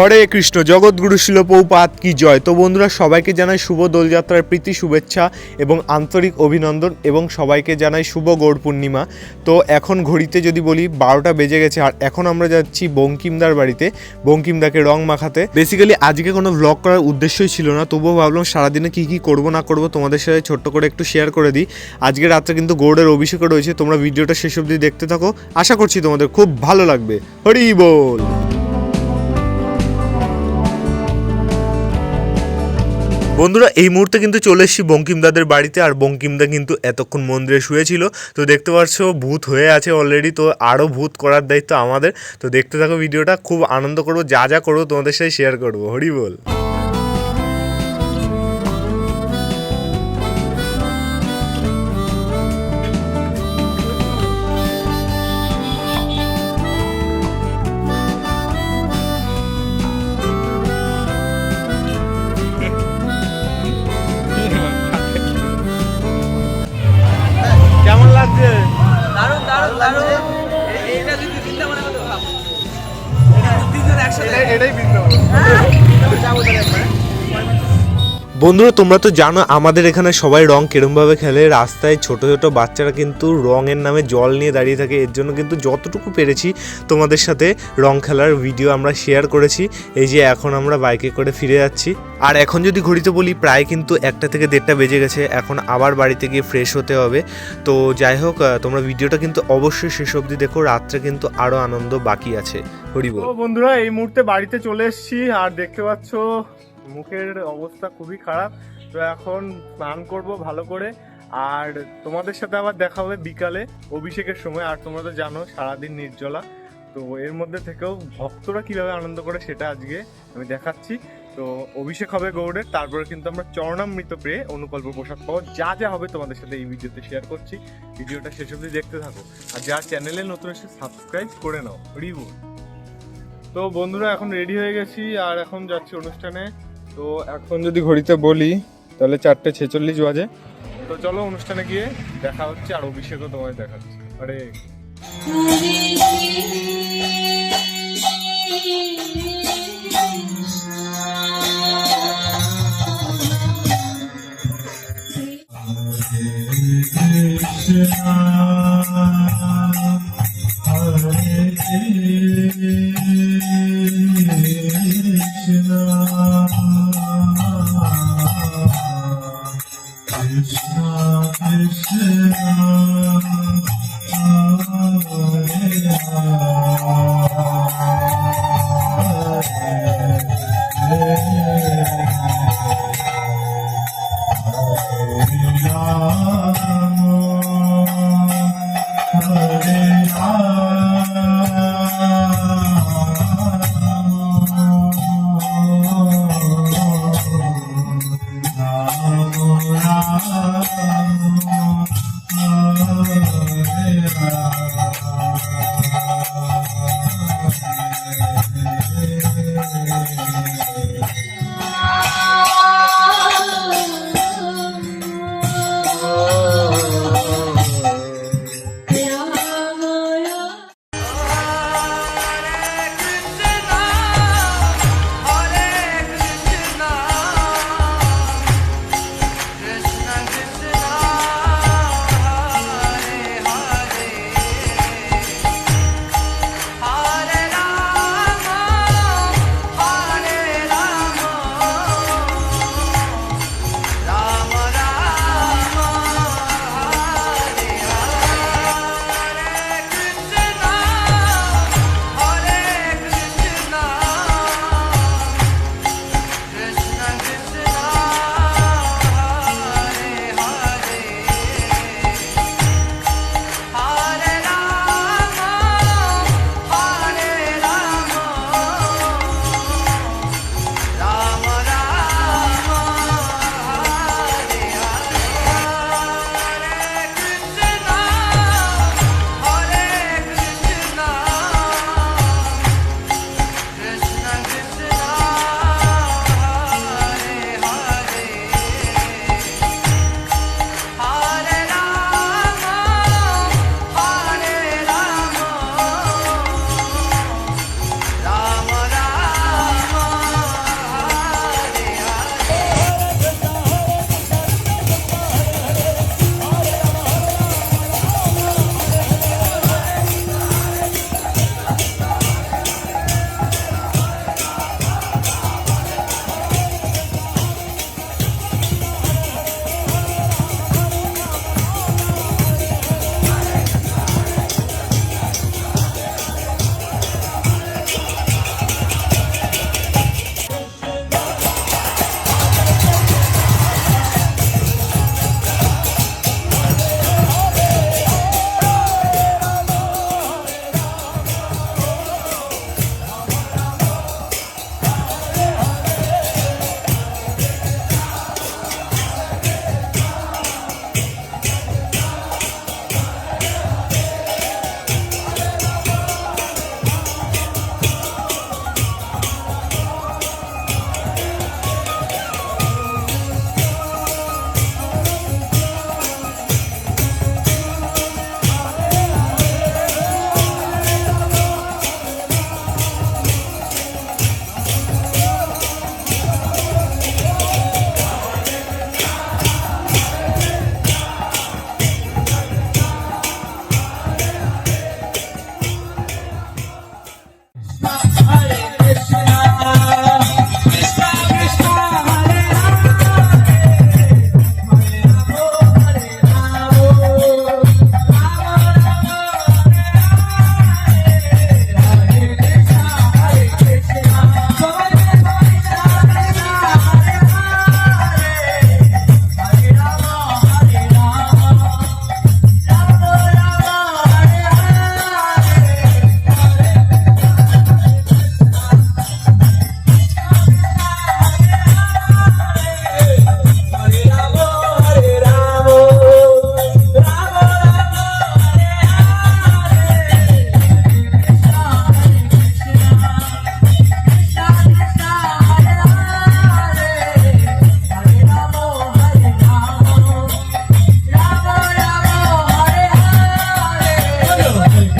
হরে কৃষ্ণ জগৎগুরু শিলপৌপাত কি জয়। তো বন্ধুরা, সবাইকে জানাই শুভ দোলযাত্রার প্রীতি, শুভেচ্ছা এবং আন্তরিক অভিনন্দন এবং সবাইকে জানাই শুভ গৌড় পূর্ণিমা। তো এখন ঘড়িতে যদি বলি, বারোটা বেজে গেছে আর এখন আমরা যাচ্ছি বঙ্কিমদার বাড়িতে। বঙ্কিমদাকে রং মাখাতে। বেসিক্যালি আজকে কোনো ব্লগ করার উদ্দেশ্যই ছিল না, তবুও ভাবলাম সারাদিনে কী কী করব না করব তোমাদের সাথে ছোট্ট করে একটু শেয়ার করে দিই। আজকে রাত্রে কিন্তু গৌড়ের অভিষেকও রয়েছে, তোমরা ভিডিওটা শেষ অবধি দেখতে থাকো। আশা করছি তোমাদের খুব ভালো লাগবে। হরি বল! বন্ধুরা, এই মুহূর্তে কিন্তু চলে এসেছি বঙ্কিমদাদের বাড়িতে, আর বঙ্কিমদা কিন্তু এতক্ষণ মন্দিরে শুয়েছিল। তো দেখতে পাচ্ছ, ভূত হয়ে আছে অলরেডি তো আরও ভূত করার দায়িত্ব আমাদের। তো দেখতে থাকো ভিডিওটা, খুব আনন্দ করব, যা যা করব তোমাদের সাথে শেয়ার করব। হরি বল। এটাই যাব তাহলে একবার। বন্ধুরা, তোমরা তো জানো আমাদের এখানে সবাই রং কিরমভাবে খেলে। রাস্তায় ছোট ছোট বাচ্চারা কিন্তু রঙের নামে জল নিয়ে দাঁড়িয়ে থাকে। এর জন্য কিন্তু যতটুকু পেরেছি তোমাদের সাথে রং খেলার ভিডিও আমরা শেয়ার করেছি। এই যে এখন আমরা বাইকে করে ফিরে যাচ্ছি। আর এখন যদি ঘড়িতে বলি, প্রায় কিন্তু একটা থেকে দেড়টা বেজে গেছে। এখন আবার বাড়িতে গিয়ে ফ্রেশ হতে হবে। তো যাই হোক তোমরা ভিডিওটা কিন্তু অবশ্যই শেষ অবধি দেখো। রাত্রে কিন্তু আরও আনন্দ বাকি আছে। হরিবল তো বন্ধুরা, এই মুহূর্তে বাড়িতে চলে এসেছি। আর দেখতে পাচ্ছ মুখের অবস্থা খুবই খারাপ, তো এখন স্নান করব ভালো করে। আর তোমাদের সাথে আবার দেখা হবে বিকালে অভিষেকের সময়। আর তোমরা তো জানো, সারাদিন নির্জলা। তো এর মধ্যে থেকেও ভক্তরা কীভাবে আনন্দ করে সেটা আজকে আমি দেখাচ্ছি। তো অভিষেক হবে গৌড়ের, তারপরে কিন্তু আমরা চরণামৃত পেয়ে অনুকল্প প্রসাদ পাবো। যা যা হবে তোমাদের সাথে এই ভিডিওতে শেয়ার করছি। ভিডিওটা শেষ অবধি দেখতে থাকো। আর যার চ্যানেলে নতুন এসে সাবস্ক্রাইব করে নাও রিভু তো বন্ধুরা, এখন রেডি হয়ে গেছি। আর এখন যাচ্ছি অনুষ্ঠানে। তো এখন যদি ঘড়িতে বলি, তাহলে চারটে ছেচল্লিশ বাজে। তো চলো অনুষ্ঠানে গিয়ে দেখা হচ্ছে, আর অভিষেকও তোমায় দেখা হচ্ছে আরে Krishna, Hare Hare.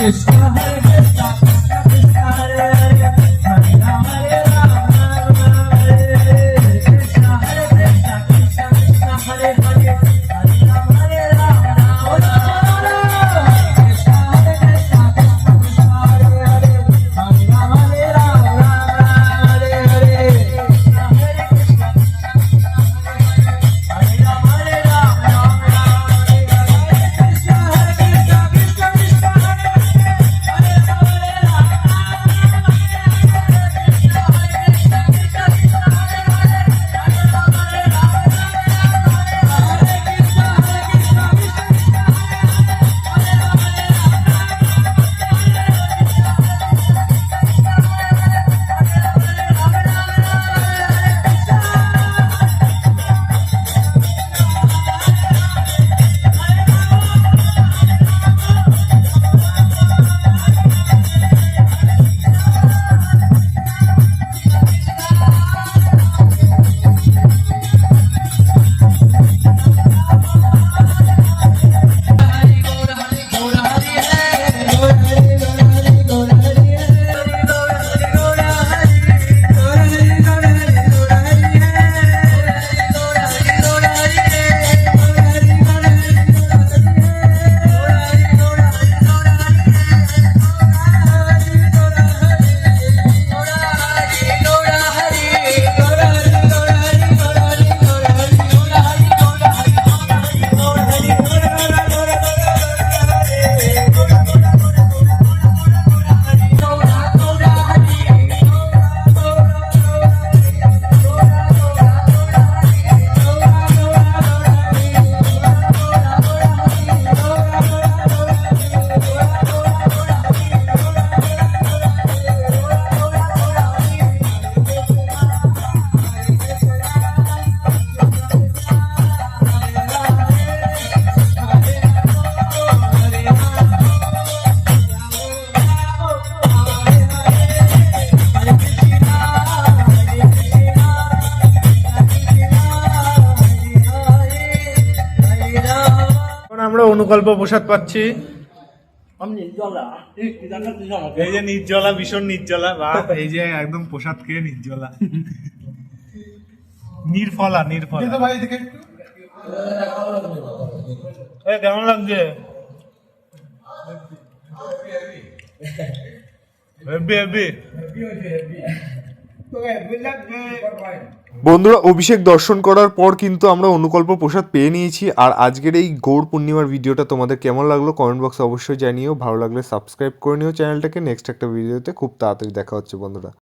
এখন আমরা অনুকল্প প্রসাদ পাচ্ছি। এই যে নির্জলা ভীষণ নির্জলা। বা এই যে একদম প্রসাদ খেয়ে নির্জলা। নির্ফলা নির্ফলা। এ, কেমন লাগছে? হেব্বি হেব্বি বন্ধুরা, অভিষেক দর্শন করার পর কিন্তু আমরা অনুকল্প প্রসাদ পেয়ে নিয়েছি। আর আজকের এই গৌর পূর্ণিমার ভিডিওটা তোমাদের কেমন লাগল কমেন্ট বক্সে অবশ্যই জানিও। ভালো লাগলে সাবস্ক্রাইব করে নিও চ্যানেলটাকে। নেক্সট একটা ভিডিওতে খুব তাড়াতাড়ি দেখা হচ্ছে, বন্ধুরা।